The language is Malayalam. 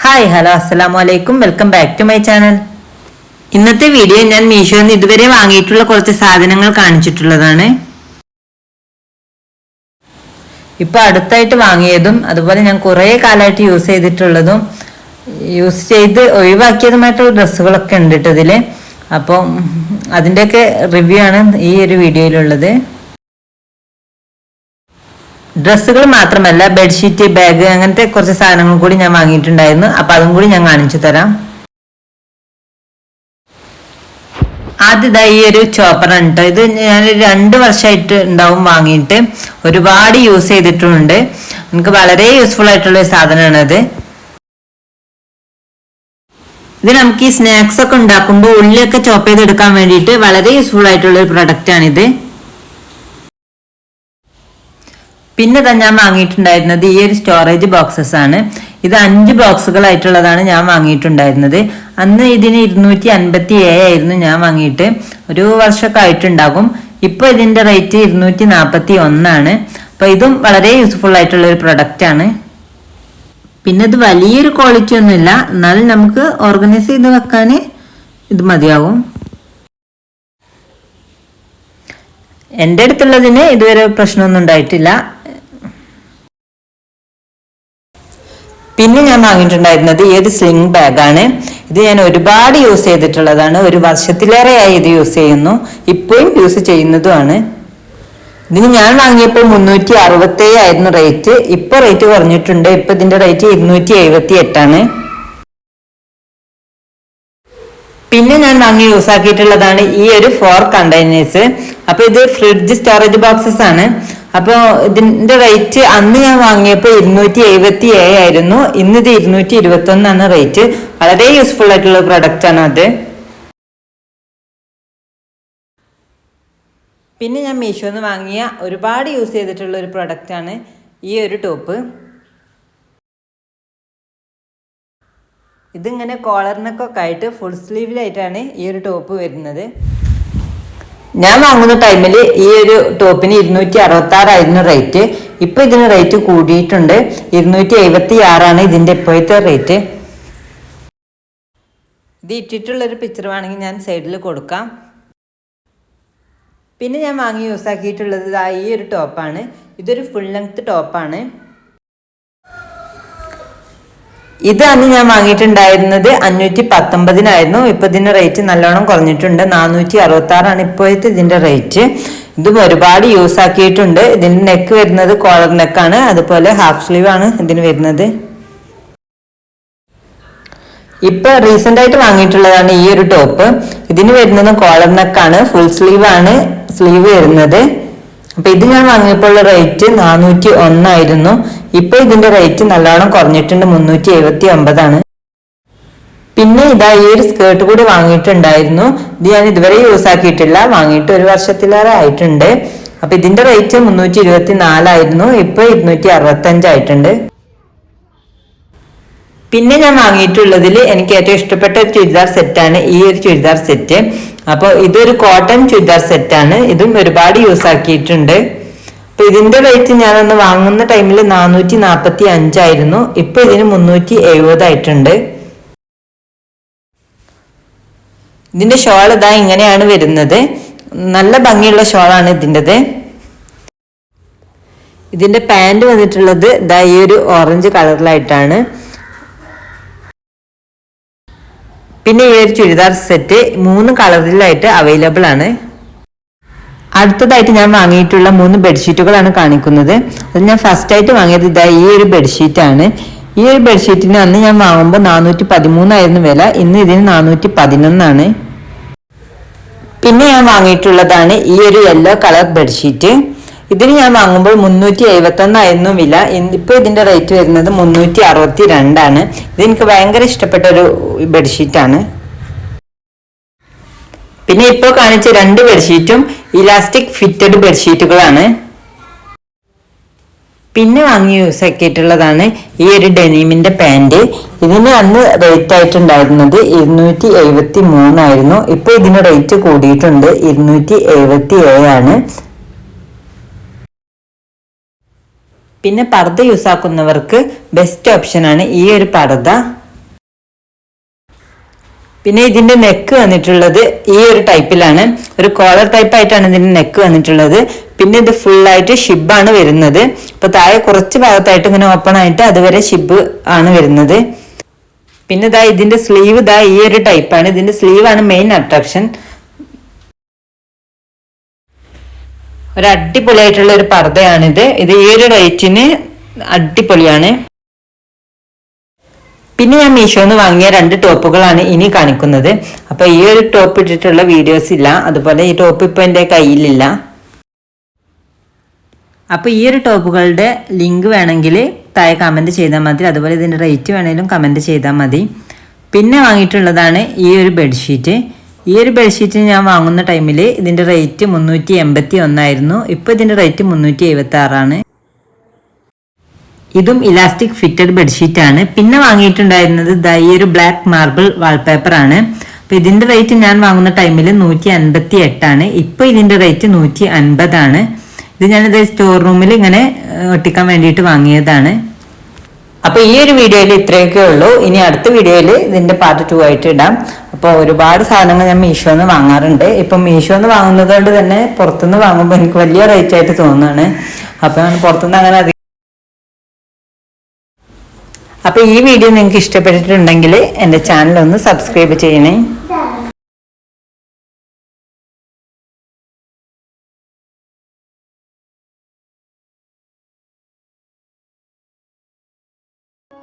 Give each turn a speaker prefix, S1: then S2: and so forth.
S1: ഹായ് ഹലോ അസ്സലാമു അലൈക്കും welcome back to my channel ഇന്നത്തെ വീഡിയോ ഞാൻ മീഷോയിൽ നിന്ന് ഇതുവരെ വാങ്ങിയിട്ടുള്ള കുറച്ച് സാധനങ്ങൾ കാണിച്ചിട്ടുള്ളതാണ്. ഇപ്പൊ അടുത്തായിട്ട് വാങ്ങിയതും അതുപോലെ ഞാൻ കുറേ കാലമായിട്ട് യൂസ് ചെയ്തിട്ടുള്ളതും യൂസ് ചെയ്ത് ഒഴിവാക്കിയതുമായിട്ടുള്ള ഡ്രസ്സുകളൊക്കെ ഉണ്ട് കേട്ടോ അപ്പം അതിന്റെയൊക്കെ റിവ്യൂ ആണ് ഈ ഒരു വീഡിയോയിലുള്ളത് ഡ്രസ്സുകൾ മാത്രമല്ല ബെഡ്ഷീറ്റ് ബാഗ് അങ്ങനത്തെ കുറച്ച് സാധനങ്ങൾ കൂടി ഞാൻ വാങ്ങിയിട്ടുണ്ടായിരുന്നു. അപ്പൊ അതും കൂടി ഞാൻ കാണിച്ചു തരാം. ആദ്യതായി ഈ ഒരു ചോപ്പറാണ് കേട്ടോ. ഇത് ഞാൻ രണ്ട് വർഷമായിട്ട് ഉണ്ടാവും വാങ്ങിയിട്ട്. ഒരുപാട് യൂസ് ചെയ്തിട്ടുണ്ട് നമുക്ക് വളരെ യൂസ്ഫുൾ ആയിട്ടുള്ള ഒരു സാധനമാണത്. ഇത് നമുക്ക് ഈ സ്നാക്സ് ഒക്കെ ഉണ്ടാക്കുമ്പോൾ ഉള്ളിയൊക്കെ ചോപ്പ് ചെയ്തെടുക്കാൻ വേണ്ടിയിട്ട് വളരെ യൂസ്ഫുൾ ആയിട്ടുള്ള ഒരു പ്രൊഡക്റ്റ് ആണിത്. പിന്നെ ഞാൻ വാങ്ങിയിട്ടുണ്ടായിരുന്നത് ഈ ഒരു സ്റ്റോറേജ് ബോക്സസ് ആണ്. ഇത് അഞ്ച് ബോക്സുകളായിട്ടുള്ളതാണ് ഞാൻ വാങ്ങിയിട്ടുണ്ടായിരുന്നത്. അന്ന് ഇതിന് ഇരുന്നൂറ്റി അൻപത്തി ഏഴായിരുന്നു ഞാൻ വാങ്ങിയിട്ട്. ഒരു വർഷമൊക്കെ ആയിട്ടുണ്ടാകും. ഇപ്പൊ ഇതിന്റെ റേറ്റ് ഇരുന്നൂറ്റി നാൽപ്പത്തി ഒന്നാണ് അപ്പൊ ഇതും വളരെ യൂസ്ഫുൾ ആയിട്ടുള്ള ഒരു പ്രൊഡക്റ്റ് ആണ്. പിന്നെ ഇത് വലിയൊരു ക്വാളിറ്റി ഒന്നുമില്ല. എന്നാലും നമുക്ക് ഓർഗനൈസ് ചെയ്ത് വെക്കാൻ ഇത് മതിയാവും. എന്റെ അടുത്തുള്ളതിന് ഇതുവരെ പ്രശ്നമൊന്നും ഉണ്ടായിട്ടില്ല. പിന്നെ ഞാൻ വാങ്ങിയിട്ടുണ്ടായിരുന്നത് ഈ ഒരു സ്ലിംഗ് ബാഗാണ്. ഇത് ഞാൻ ഒരുപാട് യൂസ് ചെയ്തിട്ടുള്ളതാണ്. ഒരു വർഷത്തിലേറെയായി ഇത് യൂസ് ചെയ്യുന്നു. ഇപ്പോഴും യൂസ് ചെയ്യുന്നതുമാണ്. ഇതിന് ഞാൻ വാങ്ങിയപ്പോൾ മുന്നൂറ്റി അറുപത്തി ആയിരുന്നു റേറ്റ്. ഇപ്പൊ റേറ്റ് കുറഞ്ഞിട്ടുണ്ട്. ഇപ്പൊ ഇതിന്റെ റേറ്റ് ഇരുന്നൂറ്റി എഴുപത്തി എട്ടാണ് പിന്നെ ഞാൻ വാങ്ങി യൂസ് ആക്കിയിട്ടുള്ളതാണ് ഈ ഒരു ഫോർ കണ്ടെയ്നേഴ്സ്. അപ്പൊ ഇത് ഫ്രിഡ്ജ് സ്റ്റോറേജ് ബോക്സസ് ആണ്. അപ്പോൾ ഇതിന്റെ റേറ്റ് അന്ന് ഞാൻ വാങ്ങിയപ്പോൾ ഇരുന്നൂറ്റി എഴുപത്തി ഏഴായിരുന്നു ഇന്ന് ഇത് ഇരുന്നൂറ്റി ഇരുപത്തി ഒന്നാണ് റേറ്റ് വളരെ യൂസ്ഫുൾ ആയിട്ടുള്ള പ്രൊഡക്റ്റ് ആണ് അത്. പിന്നെ ഞാൻ മീഷോന്ന് വാങ്ങിയ ഒരുപാട് യൂസ് ചെയ്തിട്ടുള്ള ഒരു പ്രൊഡക്റ്റ് ആണ് ഈ ഒരു ടോപ്പ് ഇതിങ്ങനെ കോളറിനൊക്കെ ആയിട്ട് ഫുൾ സ്ലീവിലായിട്ടാണ് ഈ ഒരു ടോപ്പ് വരുന്നത്. ഞാൻ വാങ്ങുന്ന ടൈമിൽ ഈ ഒരു ടോപ്പിന് ഇരുന്നൂറ്റി അറുപത്തി ആറായിരുന്നു റേറ്റ് ഇപ്പൊ ഇതിന് റേറ്റ് കൂടിയിട്ടുണ്ട്. ഇരുന്നൂറ്റി എഴുപത്തി ആറാണ് ഇതിന്റെ ഇപ്പോഴത്തെ റേറ്റ് ഇത് ഇട്ടിട്ടുള്ളൊരു പിക്ചർ വേണമെങ്കിൽ ഞാൻ സൈഡിൽ കൊടുക്കാം. പിന്നെ ഞാൻ വാങ്ങി യൂസ് ആക്കിയിട്ടുള്ളത് ദാ ഈ ഒരു ടോപ്പാണ് ഇതൊരു ഫുൾ ലെങ്ത് ടോപ്പാണ് ഇത് അന്ന് ഞാൻ വാങ്ങിയിട്ടുണ്ടായിരുന്നത്. അഞ്ഞൂറ്റി പത്തൊമ്പതിനായിരുന്നു ഇപ്പൊ ഇതിന്റെ റേറ്റ് നല്ലോണം കുറഞ്ഞിട്ടുണ്ട്. നാനൂറ്റി അറുപത്തി ആറാണ് ഇപ്പോഴത്തെ ഇതിന്റെ റേറ്റ് ഇതും ഒരുപാട് യൂസ് ആക്കിയിട്ടുണ്ട്. ഇതിന്റെ നെക്ക് വരുന്നത് കോളർ നെക്കാണ് അതുപോലെ ഹാഫ് സ്ലീവ് ആണ് ഇതിന് വരുന്നത്. ഇപ്പൊ റീസെന്റ് ആയിട്ട് വാങ്ങിയിട്ടുള്ളതാണ് ഈ ഒരു ടോപ്പ് ഇതിന് വരുന്നത് കോളർ നെക്കാണ് ഫുൾ സ്ലീവ് ആണ്. സ്ലീവ് വരുന്നത്. അപ്പൊ ഇത് ഞാൻ വാങ്ങിയപ്പോൾ റേറ്റ് നാനൂറ്റി ഒന്നായിരുന്നു ഇപ്പൊ ഇതിന്റെ റേറ്റ് നല്ലോണം കുറഞ്ഞിട്ടുണ്ട് മുന്നൂറ്റി എഴുപത്തി ഒമ്പതാണ് പിന്നെ ഇതാ ഈ ഒരു സ്കേർട്ട് കൂടി വാങ്ങിയിട്ടുണ്ടായിരുന്നു. ഇത് ഞാൻ ഇതുവരെ യൂസ് ആക്കിയിട്ടില്ല വാങ്ങിയിട്ട് ഒരു വർഷത്തിലേറെ ആയിട്ടുണ്ട്. അപ്പൊ ഇതിന്റെ റേറ്റ് മുന്നൂറ്റി ഇരുപത്തി നാലായിരുന്നു ഇപ്പൊ ഇരുന്നൂറ്റി അറുപത്തി അഞ്ചായിട്ടുണ്ട് പിന്നെ ഞാൻ വാങ്ങിയിട്ടുള്ളതിൽ എനിക്ക് ഏറ്റവും ഇഷ്ടപ്പെട്ട ഒരു ചുരിദാർ സെറ്റാണ് ഈ ഒരു ചുരിദാർ സെറ്റ് അപ്പോൾ ഇതൊരു കോട്ടൺ ചുരിദാർ സെറ്റാണ് ഇതും ഒരുപാട് യൂസ് ആക്കിയിട്ടുണ്ട്. അപ്പൊ ഇതിന്റെ റേറ്റ് ഞാനന്ന് വാങ്ങുന്ന ടൈമിൽ നാനൂറ്റി നാൽപ്പത്തി അഞ്ചായിരുന്നു ഇപ്പൊ ഇതിന് മുന്നൂറ്റി എഴുപതായിട്ടുണ്ട് ഇതിന്റെ ഷോൾ ഇതാ ഇങ്ങനെയാണ് വരുന്നത്. നല്ല ഭംഗിയുള്ള ഷോളാണ് ഇതിന്റെത്. ഇതിന്റെ പാന്റ് വന്നിട്ടുള്ളത് ഇതാ ഈ ഒരു ഓറഞ്ച് കളറിലായിട്ടാണ് പിന്നെ ഈ ഒരു ചുരിദാർ സെറ്റ്. മൂന്ന് കളറിലായിട്ട് അവൈലബിൾ ആണ്. അടുത്തതായിട്ട് ഞാൻ വാങ്ങിയിട്ടുള്ള മൂന്ന് ബെഡ്ഷീറ്റുകളാണ് കാണിക്കുന്നത്. അത് ഞാൻ ഫസ്റ്റ് ആയിട്ട് വാങ്ങിയത് ഇതാ ഈ ഒരു ബെഡ്ഷീറ്റ് ആണ്. ഈ ഒരു ബെഡ്ഷീറ്റിന് അന്ന് ഞാൻ വാങ്ങുമ്പോൾ നാനൂറ്റി പതിമൂന്നായിരുന്നു വില. ഇന്ന് ഇതിന് നാനൂറ്റി പതിനൊന്നാണ് പിന്നെ ഞാൻ വാങ്ങിയിട്ടുള്ളതാണ് ഈ ഒരു യെല്ലോ കളർ ബെഡ്ഷീറ്റ് ഇതിന് ഞാൻ വാങ്ങുമ്പോൾ മുന്നൂറ്റി എഴുപത്തി ഒന്നായിരുന്നു വില ഇപ്പോൾ ഇതിന്റെ റേറ്റ് വരുന്നത് മുന്നൂറ്റി അറുപത്തി രണ്ടാണ് ഇത് എനിക്ക് ഭയങ്കര ഇഷ്ടപ്പെട്ട ഒരു ബെഡ്ഷീറ്റാണ് പിന്നെ ഇപ്പോൾ കാണിച്ച രണ്ട് ബെഡ്ഷീറ്റും ഇലാസ്റ്റിക് ഫിറ്റഡ് ബെഡ്ഷീറ്റുകളാണ് പിന്നെ വാങ്ങി യൂസ് ആക്കിയിട്ടുള്ളതാണ് ഈ ഒരു ഡെനീമിന്റെ പാന്റ് ഇതിന് അന്ന് റേറ്റ് ആയിട്ടുണ്ടായിരുന്നത് ഇരുന്നൂറ്റി എഴുപത്തി മൂന്നായിരുന്നു ഇപ്പോൾ ഇതിന് റേറ്റ് കൂടിയിട്ടുണ്ട് ഇരുന്നൂറ്റി എഴുപത്തി ഏഴാണ് പിന്നെ പർദ്ദ യൂസ് ആക്കുന്നവർക്ക് ബെസ്റ്റ് ഓപ്ഷനാണ് ഈ ഒരു പർദ്ദ. പിന്നെ ഇതിന്റെ നെക്ക് വന്നിട്ടുള്ളത് ഈ ഒരു ടൈപ്പിലാണ് ഒരു കോളർ ടൈപ്പ് ആയിട്ടാണ് ഇതിന്റെ നെക്ക് വന്നിട്ടുള്ളത്. പിന്നെ ഇത് ഫുൾ ആയിട്ട് ഷിബാണ് വരുന്നത്. ഇപ്പൊ താഴെ കുറച്ച് ഭാഗത്തായിട്ട് ഇങ്ങനെ ഓപ്പൺ ആയിട്ട് അതുവരെ ഷിബ് ആണ് വരുന്നത്. പിന്നെ ഇതാ ഇതിന്റെ സ്ലീവ് ഇതാ ഈ ഒരു ടൈപ്പാണ് ഇതിന്റെ സ്ലീവ് ആണ് മെയിൻ അട്രാക്ഷൻ ഒരു അടിപൊളിയായിട്ടുള്ള ഒരു പർദ്ദയാണിത്. ഇത് ഈ ഒരു റേറ്റിന് അടിപൊളിയാണ്. പിന്നെ ഞാൻ മീഷോന്ന് വാങ്ങിയ രണ്ട് ടോപ്പുകളാണ് ഇനി കാണിക്കുന്നത്. അപ്പൊ ഈ ഒരു ടോപ്പ് ഇട്ടിട്ടുള്ള വീഡിയോസ് ഇല്ല. അതുപോലെ ഈ ടോപ്പ് ഇപ്പൊ എന്റെ കയ്യിലില്ല. അപ്പൊ ഈ ഒരു ടോപ്പുകളുടെ ലിങ്ക് വേണമെങ്കിൽ താഴെ കമന്റ് ചെയ്താൽ മതി. അതുപോലെ ഇതിന്റെ റേറ്റ് വേണമെങ്കിലും കമന്റ് ചെയ്താൽ മതി. പിന്നെ വാങ്ങിയിട്ടുള്ളതാണ് ഈ ഒരു ബെഡ്ഷീറ്റ് ഈ ഒരു ബെഡ്ഷീറ്റ് ഞാൻ വാങ്ങുന്ന ടൈമിൽ ഇതിന്റെ റേറ്റ് മുന്നൂറ്റി എൺപത്തി ഒന്നായിരുന്നു ഇപ്പോൾ ഇതിന്റെ റേറ്റ് മുന്നൂറ്റി എഴുപത്തി ആറാണ് ഇതും ഇലാസ്റ്റിക് ഫിറ്റഡ് ബെഡ്ഷീറ്റ് ആണ്. പിന്നെ വാങ്ങിയിട്ടുണ്ടായിരുന്നത് ദാ ഈ ഒരു ബ്ലാക്ക് മാർബിൾ വാൾപേപ്പർ ആണ്. അപ്പൊ ഇതിന്റെ റേറ്റ് ഞാൻ വാങ്ങുന്ന ടൈമിൽ നൂറ്റി അൻപത്തി എട്ടാണ് ഇപ്പോൾ ഇതിന്റെ റേറ്റ് നൂറ്റി അൻപതാണ് ഇത് ഞാനിത് സ്റ്റോർ റൂമിൽ ഇങ്ങനെ ഒട്ടിക്കാൻ വേണ്ടിയിട്ട് വാങ്ങിയതാണ്. അപ്പൊ ഈ ഒരു വീഡിയോയിൽ ഇത്രയൊക്കെ ഉള്ളൂ. ഇനി അടുത്ത വീഡിയോയിൽ ഇതിന്റെ പാർട്ട് ടു ആയിട്ട് ഇടാം. അപ്പോൾ ഒരുപാട് സാധനങ്ങൾ ഞാൻ മീഷോന്ന് വാങ്ങാറുണ്ട്. ഇപ്പൊ മീഷോന്ന് വാങ്ങുന്നത് കൊണ്ട് തന്നെ പുറത്തുനിന്ന് വാങ്ങുമ്പോൾ എനിക്ക് വലിയ റേറ്റ് ആയിട്ട് തോന്നുകയാണ് അപ്പോൾ ഞാൻ പുറത്തുനിന്ന് അങ്ങനെ അധികം അപ്പൊ ഈ വീഡിയോ നിങ്ങൾക്ക് ഇഷ്ടപ്പെട്ടിട്ടുണ്ടെങ്കിൽ എന്റെ ചാനൽ ഒന്ന് സബ്സ്ക്രൈബ് ചെയ്യണേ.